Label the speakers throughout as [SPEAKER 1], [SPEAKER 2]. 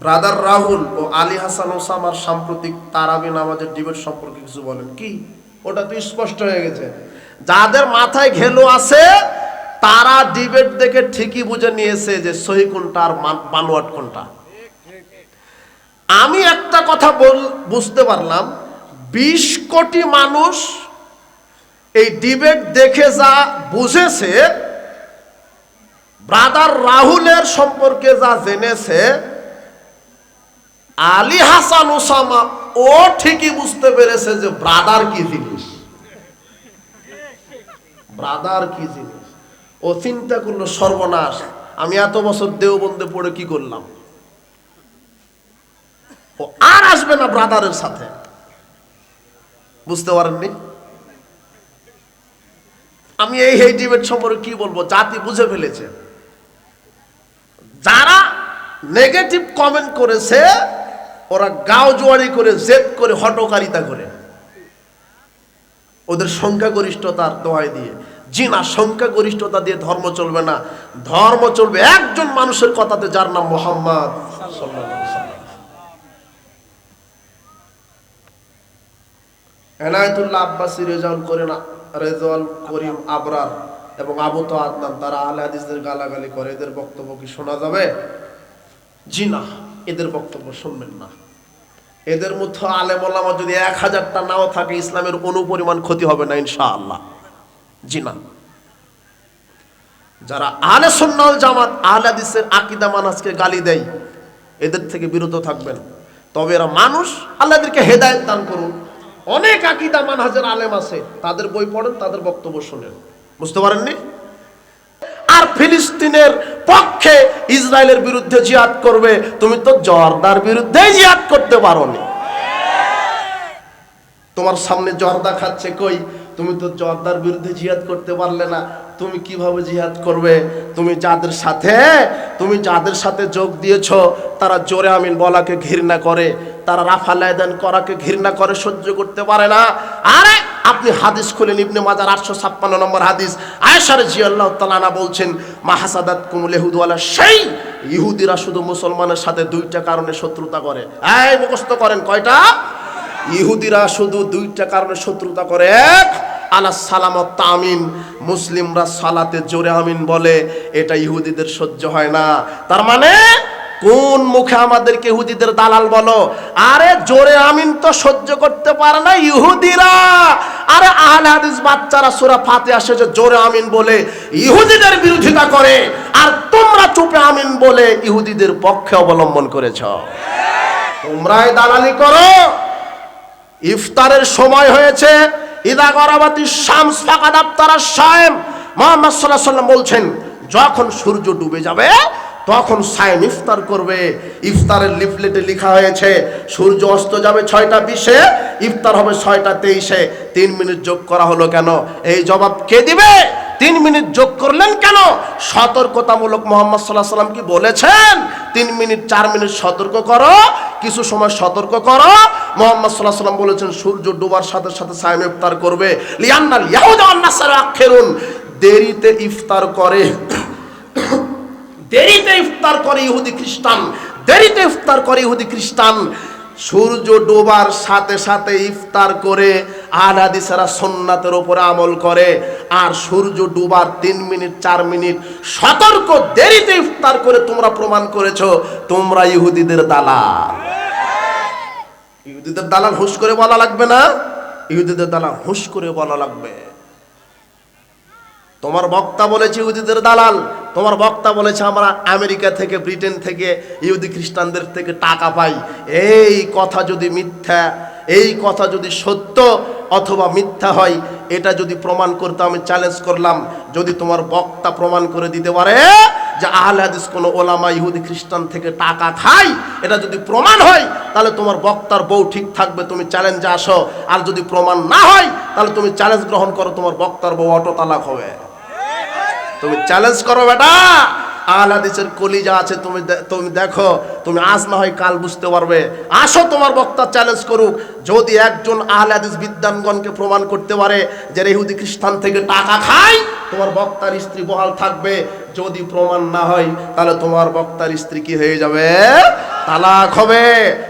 [SPEAKER 1] Brother Rahul ও আলী হাসান ওসামার সাম্প্রতিক তারাবি নামাজের ডিবেট সম্পর্কে কিছু বলেন। কি? ওটা তো স্পষ্ট হয়ে গেছে। যাদের মাথায় ঘেলো আছে, তারা ডিবেট দেখে ঠিকই বুঝে নিয়েছে যে সহি কোনটা আর বানোয়াট কোনটা। আমি একটা কথা বল, বুঝতে পারলাম, বিশ কোটি মানুষ এই ডিবেট দেখে যা বুঝেছে ব্রাদার রাহুলের সম্পর্কে যা জেনেছে আলী হাসান ওসামা, ও ঠিকই বুঝতে পেরেছে যে ব্রাদার কি জিনিস। ব্রাদার কি জিনিস। ও চিন্তা করল, সর্বনাশ, আমি এত বছর দেওবন্দে পড়ে কি করলাম? ও আর আসবে না ব্রাদারের সাথে। বুঝতে পারেননি? আমি এই এই ডিবেট সম্পর্কে কি বলব? জাতি বুঝে ফেলেছে। যারা নেগেটিভ কমেন্ট করেছে ওরা গাও জোয়ারি করে, জেদ করে হটকারিতা করে। ওদের সংখ্যাগরিষ্ঠতার দোয়াই দিয়ে। জি না সংখ্যাগরিষ্ঠতা দিয়ে ধর্ম চলবে না। ধর্ম চলবে একজন মানুষের কথাতে যার নাম মোহাম্মদ। এনায়েতুল্লাহ আব্বাসী রেজাউল করিম রেজাউল করিম আবরার এবং আবু তো আদনান তারা আলে গালাগালি করে। এদের বক্তব্য কি শোনা যাবে? জি না এদের বক্তব্য শুনবেন না। এদের মধ্যে আলেম ওলামা যদি এক হাজারটা নাও থাকে, ইসলামের অনুপরিমাণ ক্ষতি হবে না, ইনশাআল্লাহ। জি না। যারা আলে সুন্নাল জামাত, আহলে হাদিসের আকিদা মানাজকে গালি দেয়, এদের থেকে বিরত থাকবেন। তবে এরা মানুষ আল্লাহদেরকে হেদায়েত দান করুন অনেক আকিদা মানহাজের আলেম আছে, তাদের বই পড়েন, তাদের বক্তব্য শোনেন। বুঝতে পারেননি? আর ফিলিস্তিনের পক্ষে ইসরায়েলের বিরুদ্ধে জিহাদ করবে, তুমি তো জর্দার বিরুদ্ধে জিহাদ করতে পারোনি। তোমার সামনে জর্দা খাচ্ছে কই? তুমি তো জর্দার বিরুদ্ধে জিহাদ করতে পারলে না। তুমি কীভাবে জিহাদ করবে? তুমি যাদের সাথে, তুমি যাদের সাথে যোগ দিয়েছ, তারা জোরে আমিন বলাকে ঘৃণা করে, তারা রাফা লায়দান করাকে ঘৃণা করে, সহ্য করতে পারে না। আরে আপনি হাদিস খুলেন, ইবনে মাজার আটশো ছাপ্পান্ন নম্বর হাদিস। আয়েশার জি আল্লাহ তালানা বলছেন মাহাসাদাত কুমুল ইহুদওয়ালা সেই ইহুদিরা শুধু মুসলমানের সাথে দুইটা কারণে শত্রুতা করে। এই মুখস্থ করেন, কয়টা? ইহুদিরা শুধু দুইটা কারণে শত্রুতা করে। এক, আলা সালামত তামিন। মুসলিমরা সালাতে জোরে আমিন বলে, এটা ইহুদিদের সহ্য হয় না। তার মানে কোন মুখে আমাদেরকে ইহুদিদের দালাল বলো? আরে জোরে আমিন তো সহ্য করতে পারে না ইহুদিরা। আরে আহলে হাদিস বাচ্চারা সূরা ফাতিহা শেষে জোরে আমিন বলে, ইহুদিদের বিরোধিতা করে, আর তোমরা চুপে আমিন বলে ইহুদিদের পক্ষে অবলম্বন করেছ। তোমরাই দালালি করো। ইফতারের সময় হয়েছে, ইদা গরাবাতি শামস ফাকাদ আফতারা সায়েম মুহাম্মদ সাল্লাল্লাহু আলাইহি বলছেন, যখন সূর্য ডুবে যাবে তখন সায়েম ইফতার করবে। ইফতারের লিফলেটে লেখা হয়েছে, সূর্য অস্ত যাবে ছয়টা বিশে, ইফতার হবে ছয়টা তেইশে। তিন মিনিট যোগ করা হলো কেন? এই জবাব কে দিবে? তিন মিনিট যোগ করলেন কেন? সতর্কতামূলক মোহাম্মদ সাল্লাহ সাল্লাম কি বলেছেন? তিন মিনিট, চার মিনিট সতর্ক করো, কিছু সময় সতর্ক করো। মোহাম্মদ সাল্লাহ সাল্লাম বলেছেন, সূর্য ডোবার সাথে সাথে সাইম ইফতার করবে। লিয়ান্নাল ইয়াহুদা আন্নাসার আখেরুন দেরিতে ইফতার করে। দেরিতে ইফতার করে ইহুদি খ্রিস্টান, দেরিতে ইফতার করে ইহুদি খ্রিস্টান। সূর্য ডোবার সাথে সাথে ইফতার করে আর হাদিসেরা সোননাথের ওপরে আমল করে, আর সূর্য ডুবার তিন মিনিট, চার মিনিট। সতর্ক, দেরিতে ইফতার করে তোমরা প্রমাণ করেছ, তোমরা ইহুদিদের দালাল। ইহুদিদের দালাল হুশ করে বলা লাগবে না? ইহুদিদের দালাল হুশ করে বলা লাগবে। তোমার বক্তা বলেছে ইহুদিদের দালাল, তোমার বক্তা বলেছে আমরা আমেরিকা থেকে, ব্রিটেন থেকে, ইহুদি খ্রিস্টানদের থেকে টাকা পাই। এই কথা যদি মিথ্যা, এই কথা যদি সত্য অথবা মিথ্যা হয়, এটা যদি প্রমাণ করতে আমি চ্যালেঞ্জ করলাম, যদি তোমার বক্তা প্রমাণ করে দিতে পারে যে আহলে হাদিস কোনো ওলামা ইহুদি খ্রিস্টান থেকে টাকা খায়, এটা যদি প্রমাণ হয়, তাহলে তোমার বক্তার বউ ঠিক থাকবে, তুমি চ্যালেঞ্জে আসো। আর যদি প্রমাণ না হয়, তাহলে তুমি চ্যালেঞ্জ গ্রহণ করো, তোমার বক্তার বউ অটো তালাক হবে। তুমি চ্যালেঞ্জ করো বেটা। আহলে হাদিসের কলিজা আছে, তুমি তুমি দেখো, তুমি আজ না হয় কাল বুঝতে পারবে। আসো তোমার বক্তা চ্যালেঞ্জ করুক। যদি একজন আহলে হাদিস বিদ্যানগণকে প্রমাণ করতে পারে যে রেহুদি খ্রিস্টান থেকে টাকা খায়, তোমার বক্তার স্ত্রী বহাল থাকবে। যদি প্রমাণ না হয়, তাহলে তোমার বক্তার স্ত্রী কি হয়ে যাবে? তালাক হবে।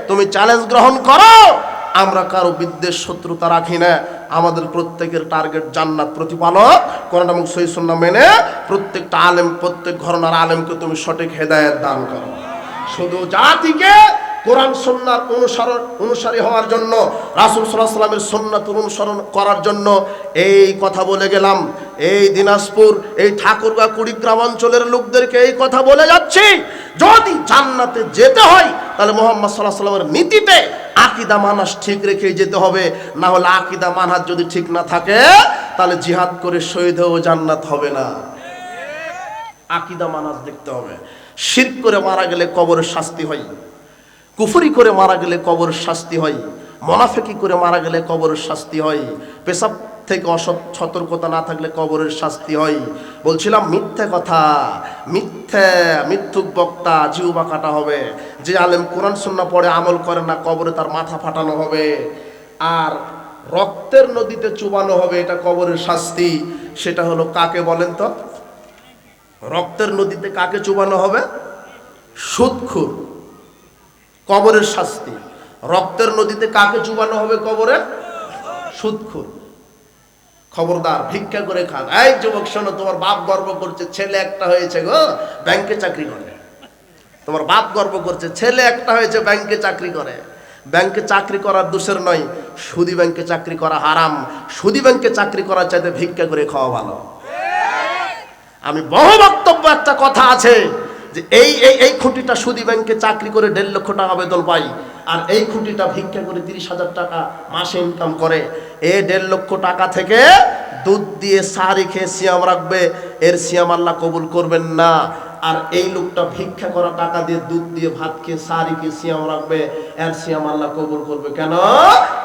[SPEAKER 1] তুমি চ্যালেঞ্জ গ্রহণ করো। আমরা কারও বিদ্বেষ, শত্রুতা রাখি না। আমাদের প্রত্যেকের টার্গেট জান্নাত প্রতিপালক। কোরআন এবং সহিসুন্না মেনে প্রত্যেকটা আলেম, প্রত্যেক ঘরনার আলেমকে তুমি সঠিক হেদায়েত দান করো। শুধু জাতিকে কোরআন সন্ন্যার অনুসরণ, অনুসারী হওয়ার জন্য, রাসুল সাল্লাহ সাল্লামের সন্ন্যাত অনুসরণ করার জন্য এই কথা বলে গেলাম। এই দিনাজপুর, এই ঠাকুরগা, কুড়িগ্রাম অঞ্চলের লোকদেরকে এই কথা বলে যাচ্ছি। যদি জান্নাতে যেতে হয়, তাহলে মোহাম্মদ সাল্লাহ সাল্লামের নীতিতে আকিদা মানাস ঠিক রেখে যেতে হবে। না হলে আকিদা মানহাজ যদি ঠিক না থাকে, তাহলে জিহাদ করে শহীদ হয়েও জান্নাত হবে না। আকিদা মানাজ দেখতে হবে। শিরক করে মারা গেলে কবরের শাস্তি হয়। কুফরি করে মারা গেলে কবরের শাস্তি হয়, মনাফেকি করে মারা গেলে কবরের শাস্তি হয়, পেশাব থেকে অসৎ সতর্কতা না থাকলে কবরের শাস্তি হয়। বলছিলাম, মিথ্যে কথা, মিথ্যে, মিথ্যুক বক্তা জিউবা কাটা হবে। যে আলেম কোরআন সুন্না পড়ে আমল করে না, কবরে তার মাথা ফাটানো হবে। আর রক্তের নদীতে চুবানো হবে, এটা কবরের শাস্তি। সেটা হলো কাকে বলেন তো? রক্তের নদীতে কাকে চুবানো হবে? সুদখুর। কবরের শাস্তি। রক্তের নদীতে কাকে চুবানো হবে কবরে? সুদখুর খবরদার, ভিক্ষা করে খান। এই যুবক, শোনো, তোমার বাপ গর্ব করছে, ছেলে একটা হয়েছে গো, ব্যাংকে চাকরি করে। তোমার বাপ গর্ব করছে, ছেলে একটা হয়েছে, ব্যাংকে চাকরি করে। ব্যাংকে চাকরি করার দোষের নয়, সুদী ব্যাংকে চাকরি করা হারাম। সুদী ব্যাংকে চাকরি করার চাইতে ভিক্ষা করে খাওয়া ভালো। আমি বহু বক্তব্য, একটা কথা আছে যে এই এই এই খুঁটিটা সুদী ব্যাংকে চাকরি করে দেড় লক্ষ টাকা বেতন পাই আর এই খুঁটিটা ভিক্ষা করে তিরিশ হাজার টাকা মাসে ইনকাম করে। এ দেড় লক্ষ টাকা থেকে দুধ দিয়ে সাহারি খেয়ে সিয়াম রাখবে, এর সিয়াম আল্লাহ কবুল করবেন না। আর এই লোকটা ভিক্ষা করা টাকা দিয়ে দুধ দিয়ে ভাত খেয়ে সারি খেয়ে সিয়াম রাখবে, এর সিয়াম আল্লাহ কবুল করবে। কেন?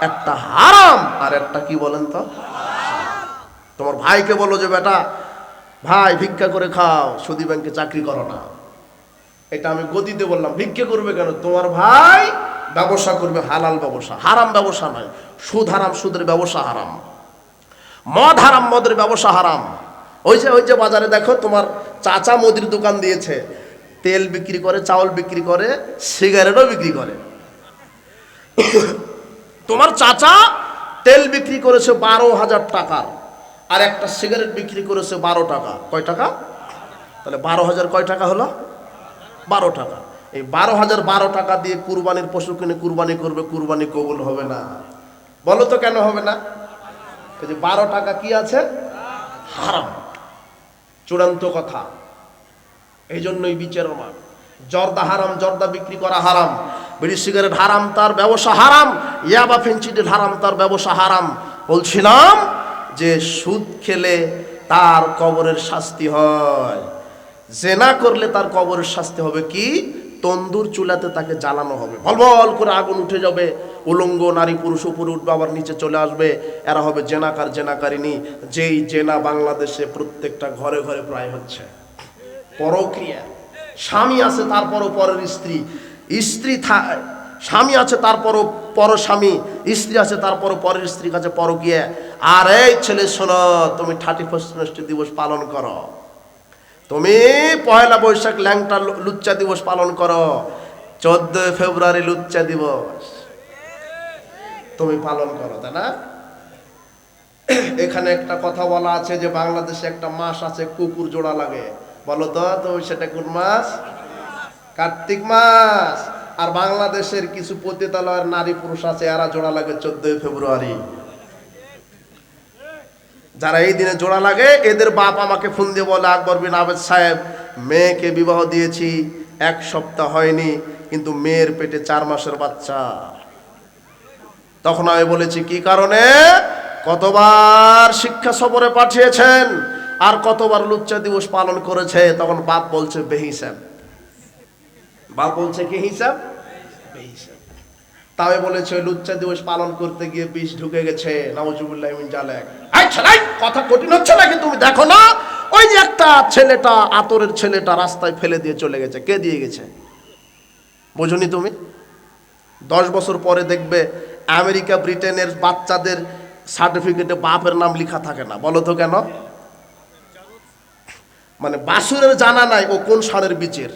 [SPEAKER 1] একটা হারাম। আর একটা কি বলেন তো? তোমার ভাইকে বলো যে, বেটা, ভাই, ভিক্ষা করে খাও, সুদী ব্যাংকে চাকরি করো না। এটা আমি গদিতে বললাম, ভিক্ষা করবে কেন? তোমার ভাই ব্যবসা করবে, হালাল ব্যবসা। হারাম ব্যবসা নয়, সুদ হারাম, সুদের ব্যবসা হারাম। মদ হারাম, মদের ব্যবসা হারাম। ওই যে ওই যে বাজারে দেখো, তোমার চাচা মুদির দোকান দিয়েছে। তেল বিক্রি করে, চাউল বিক্রি করে, সিগারেটও বিক্রি করে। তোমার চাচা তেল বিক্রি করেছে বারো হাজার টাকার আর একটা সিগারেট বিক্রি করেছে বারো টাকা। কয় টাকা? তাহলে বারো হাজার কয় টাকা হলো? বারো টাকা। এই বারো হাজার বারো টাকা দিয়ে কুরবানির পশু কিনে কুরবানি করবে, কুরবানি কবুল হবে না। বলো তো কেন হবে না? যে বারো টাকা কি আছে? হারাম। চূড়ান্ত কথা। এই জন্যই বিচার আমার। জর্দা হারাম, জর্দা বিক্রি করা হারাম। বিড়ি, সিগারেট হারাম, তার ব্যবসা হারাম। ইয়াবা ফেন্সিডিল হারাম, তার ব্যবসা হারাম। বলছিলাম যে সুদ খেলে তার কবরের শাস্তি হয়। জেনা করলে তার কবরের শাস্তি হবে কি? তন্দুর চুলাতে তাকে জ্বালানো হবে। বলবল করে আগুন উঠে যাবে। উলঙ্গ নারী পুরুষ উপরে উঠবে, আবার নিচে চলে আসবে। এরা হবে জেনাকার জেনাকারিনী যেই জেনা বাংলাদেশে প্রত্যেকটা ঘরে ঘরে প্রায় হচ্ছে। পরক্রিয়া। স্বামী আছে, তারপরও পরের স্ত্রী। স্ত্রী স্বামী আছে, তারপরও পর স্বামী। স্ত্রী আছে, তারপরও পরের স্ত্রীর কাছে পরকিয়া আর এই ছেলে, শোনো, তুমি থার্টি ফার্স্ট দিবস পালন করো। তুমি পয়লা বৈশাখ ল্যাংটা লুচ্চা দিবস পালন করো। চোদ্দ ফেব্রুয়ারি লুচ্চা দিবস। তুমি পালন করো, তাই না? এখানে একটা কথা বলা আছে যে বাংলাদেশে একটা মাস আছে, কুকুর জোড়া লাগে। বলো তো তুমি সেটা কোন মাস? কার্তিক মাস। আর বাংলাদেশের কিছু পতিতালয়ের নারী পুরুষ আছে, এরা জোড়া লাগে চোদ্দই ফেব্রুয়ারি। যারা এই দিনে জোড়া লাগে, এদের বাপ আমাকে ফোন দিয়ে বলে, আকবর বিন আবেদ সাহেব, মেয়েকে বিবাহ দিয়েছি, এক সপ্তাহ হয়নি, কিন্তু মেয়ের পেটে চার মাসের বাচ্চা। তখন আমি বলেছি, কি কারণে? কতবার শিক্ষা সফরে পাঠিয়েছেন, আর কতবার লুচ্চা দিবস পালন করেছে? তখন বাপ বলছে, বেহিসাব। বাপ বলছে, কি হিসাব? বেহিসাব। তাই বলেছে, লুচ্চা দিবস পালন করতে গিয়ে বিষ ঢুকে গেছে। কথা কঠিন হচ্ছে নাকি তুমি দেখো না, ওই যে একটা ছেলেটা, আতরের ছেলেটা রাস্তায় ফেলে দিয়ে চলে গেছে। কে দিয়ে গেছে? বোঝনি তুমি? দশ বছর পরে দেখবে আমেরিকা, ব্রিটেনের বাচ্চাদের সার্টিফিকেটে বাপের নাম লেখা থাকে না। বলো তো কেন? মানে বাসুরের জানা নাই ও কোন সারের বীচের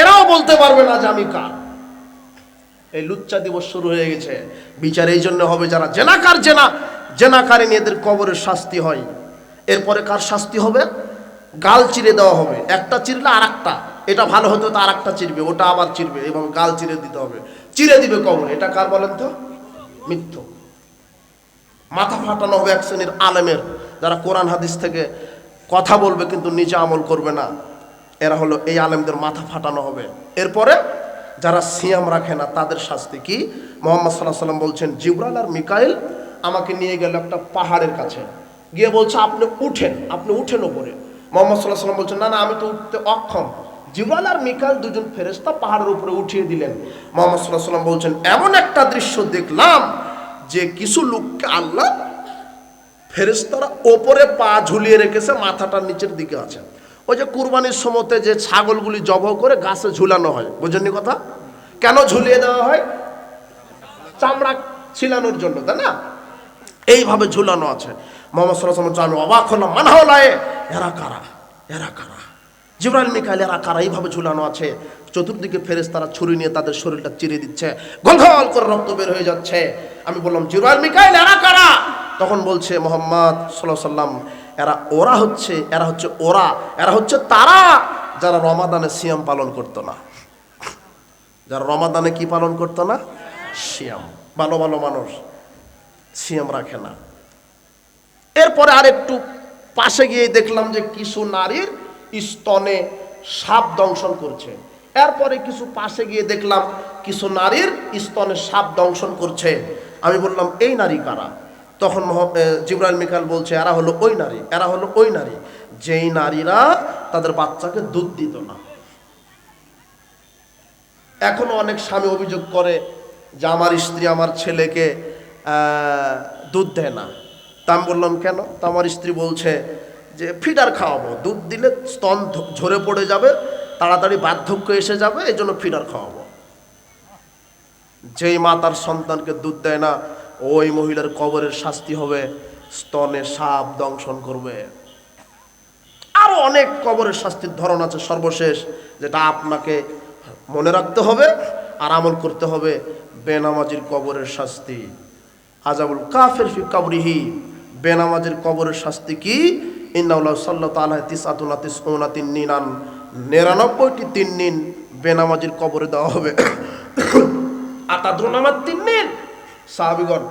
[SPEAKER 1] এরাও বলতে পারবে না যে আমি কার। এই লুচ্চা দিবস শুরু হয়ে গেছে। বিচার এই জন্য হবে যারা জেনাকার জেনা, জেনাকারে এদের কবরের শাস্তি হয়। এরপরে কার শাস্তি হবে? গাল চিরে দেওয়া হবে। একটা চিরলে আর একটা এটা ভালো হতো তো আর একটা চিরবে, ওটা আবার চিরবে এবং গাল চিরে দিতে হবে। চিরে দিবে কবর। এটা কার বলেন তো? মৃত্যু মাথা ফাটানো হবে এক শ্রেণির আলেমের, যারা কোরআন, হাদিস থেকে কথা বলবে কিন্তু নিজে আমল করবে না। এরা হলো এই আলেমদের মাথা ফাটানো হবে। এরপরে যারা সিয়াম রাখে না, তাদের শাস্তি কি? মোহাম্মদ সাল্লাহ সাল্লাম বলছেন জিব্রাল আর মিকাইল আমাকে নিয়ে গেল একটা পাহাড়ের কাছে। গিয়ে বলছে, আপনি উঠেন আপনি উঠেন ওপরে মোহাম্মদ সাল্লাহ সাল্লাম বলছেন, না না, আমি তো উঠতে অক্ষম। জিব্রাল আর মিকাইল দুজন ফেরেস্তা পাহাড়ের উপরে উঠিয়ে দিলেন। মোহাম্মদ সাল্লাহ সাল্লাম বলছেন, এমন একটা দৃশ্য দেখলাম যে কিছু লোককে আল্লাহ ফেরেস্তারা ওপরে পা ঝুলিয়ে রেখেছে মাথাটার নিচের দিকে আছে। ওই যে কুরবানির সময়তে যে ছাগলগুলি জব করে গাছে ঝুলানো হয়, বুঝেননি কথা? কেন ঝুলিয়ে দেওয়া হয়? চামড়া ছিলানোর জন্য, তাই না? এইভাবে ঝুলানো আছে। মোহাম্মদ সাল্লাহ আমি অবাক হলাম মানহলায় এরা কারা? এরা কারা? জিব্রাইল, মিকাইল, এরা কারা? এইভাবে ঝুলানো আছে। চতুর্দিকে ফেরেস তারা ছুরি নিয়ে তাদের শরীরটা চিরে দিচ্ছে। গলঘল করে রক্ত বের হয়ে যাচ্ছে। আমি বললাম, জিব্রাইল, মিকাইল, এরা কারা? তখন বলছে মোহাম্মদ সাল্লাহ সাল্লাম এরা ওরা হচ্ছে, এরা হচ্ছে ওরা, এরা হচ্ছে তারা যারা রমাদানে সিয়াম পালন করতো না। যারা রমাদানে কি পালন করতো না? সিয়াম। ভালো ভালো মানুষ। সিয়াম রাখে না। এরপরে আর একটু পাশে গিয়ে দেখলাম যে কিছু নারীর স্তনে সাপ দংশন করছে। এরপরে কিছু পাশে গিয়ে দেখলাম কিছু নারীর স্তনে সাপ দংশন করছে। আমি বললাম, এই নারী কারা? তখন জিবরাইল মিকাল বলছে, এরা হলো ওই নারী, এরা হলো ওই নারী। যেই নারীরা তাদের বাচ্চাকে দুধ দিত না। এখনও অনেক স্বামী অভিযোগ করে যে আমার স্ত্রী আমার ছেলেকে দুধ দেয় না। তা আমি বললাম, কেন? তা আমার স্ত্রী বলছে যে, ফিডার খাওয়াবো। দুধ দিলে স্তন ঝরে পড়ে যাবে, তাড়াতাড়ি বার্ধক্য এসে যাবে এই জন্য ফিডার খাওয়াবো। যেই মা তার সন্তানকে দুধ দেয় না ওই মহিলার কবরের শাস্তি হবে, স্তনে সাপ দংশন করবে। আরও অনেক কবরের শাস্তির ধরন আছে সর্বশেষ, যেটা আপনাকে মনে রাখতে হবে আর আমল করতে হবে বেনামাজির কবরের শাস্তি। আজাবুল কাফের ফি কাবরিহি, বেনামাজির কবরের শাস্তি কি? ইন্নাউল্লাহ সাল্লাহ তালাহ তিস আতুনা তিস ওনা তিন নিনান, নিরানব্বইটি তিন নিন বেনামাজির কবরে দেওয়া হবে। আতাদ্রুন আমার তিন নিন। সাহাবিগণ।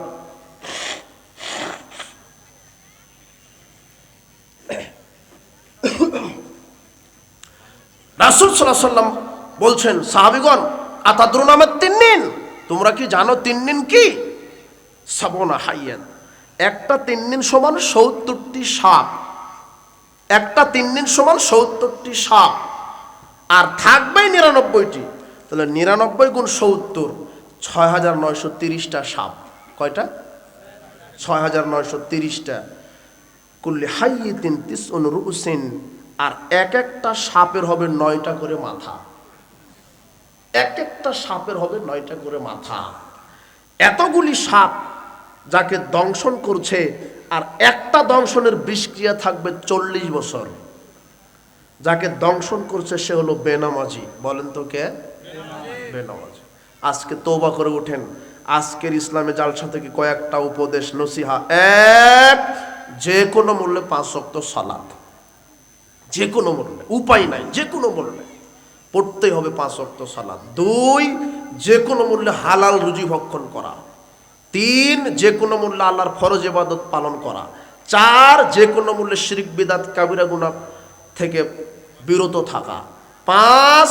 [SPEAKER 1] রাসুল সাল্লাহ সাল্লাম বলছেন, সাহাবিগণ, আতাদ্রুন আমার তিন দিন তোমরা কি জানো তিন দিন কি? সাবনা হাইয়ান। একটা তিন দিন সমান সত্তরটি সাপ। একটা তিন দিন সমান সত্তরটি সাপ। আর থাকবেই নিরানব্বইটি। তাহলে নিরানব্বই গুণ সত্তর। ছয় হাজার নয়শো তিরিশটা সাপ। কয়টা? ছয় হাজার নয়শো তিরিশটা। কুল্লি হাইয়ে তিন তিস অনুরুসিন আর এক একটা সাপের হবে নয়টা করে মাথা। এক একটা সাপের হবে নয়টা করে মাথা। এতগুলি সাপ যাকে দংশন করছে, আর একটা দংশনের বিষক্রিয়া থাকবে চল্লিশ বছর। যাকে দংশন করছে সে হলো বেনামাজি। বলেন তো কে? বেনামাজি। আজকে তৌবা করে ওঠেন আজকের ইসলামে জালসা থেকে কয়েকটা উপদেশ, নসিহা। এক যে কোনো মূল্যে পাঁচ শক্ত সালাদ যে কোনো মূল্যে, উপায় নাই যে কোনো মূল্যে। পড়তেই হবে পাঁচ শক্ত সালাদ দুই যে কোনো মূল্যে হালাল রুজি ভক্ষণ করা। তিন যে কোনো মূল্যে আল্লাহর ফরজ ইবাদত পালন করা। চার যে কোনো মূল্যে শিরিক, বিদাত, কাবিরা গুণা থেকে বিরত থাকা। পাঁচ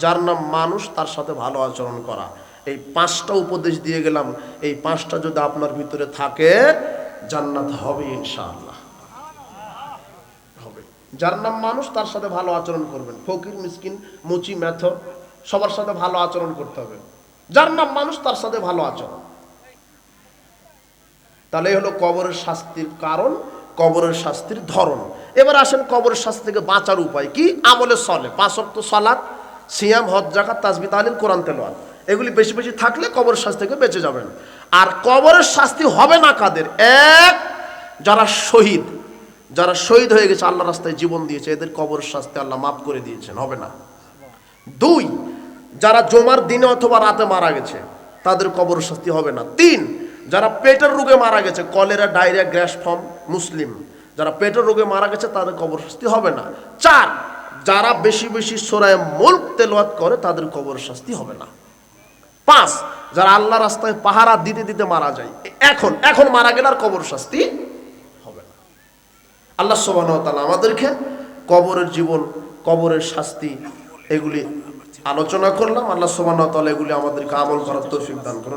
[SPEAKER 1] যার নাম মানুষ, তার সাথে ভালো আচরণ করা। এই পাঁচটা উপদেশ দিয়ে গেলাম। এই পাঁচটা যদি আপনার ভিতরে থাকে, জান্নাত হবে ইনশাআল্লাহ। হবে। যার নাম মানুষ, তার সাথে ভালো আচরণ করবেন। ফকির, মিসকিন, মুচি ম্যাথ সবার সাথে ভালো আচরণ করতে হবে। যার নাম মানুষ, তার সাথে ভালো আচরণ। তাহলে হলো কবরের শাস্তির কারণ, কবরের শাস্তির ধরন। এবার আসেন কবরের শাস্তি থেকে বাঁচার উপায় কি? আমলে চলে পাঁচ অক্ত সলাৎ সিয়াম হজ জাকাত তাজবি তালিল কোরআন তেলোয়াত এগুলি বেশি বেশি থাকলে কবরের শাস্তি থেকে বেঁচে যাবেন। আর কবরের শাস্তি হবে না কাদের? এক, যারা শহীদ। যারা শহীদ হয়ে গেছে, আল্লাহ রাস্তায় জীবন দিয়েছে, এদের কবরের শাস্তি আল্লাহ মাফ করে দিয়েছেন, হবে না। দুই, যারা জমার দিনে অথবা রাতে মারা গেছে, তাদের কবর শাস্তি হবে না। তিন, যারা পেটের রোগে মারা গেছে, কলেরা, ডায়রিয়া, গ্যাস ফর্ম, মুসলিম। যারা পেটের রোগে মারা গেছে, তাদের কবর শাস্তি হবে না। চার যারা বেশি বেশি সোরায় মুল্ক তেলোয়াত করে, তাদের কবর শাস্তি হবে না। পাঁচ, যারা আল্লাহ রাস্তায় পাহারা দিতে দিতে মারা যায়, এখন এখন মারা গেলে আর কবর শাস্তি হবে না। আল্লাহ সোবান আমাদেরকে কবরের জীবন, কবরের শাস্তি এগুলি আলোচনা করলাম। আল্লাহ সোবান এগুলি আমাদেরকে আমল করার তৌফিক দান করুন।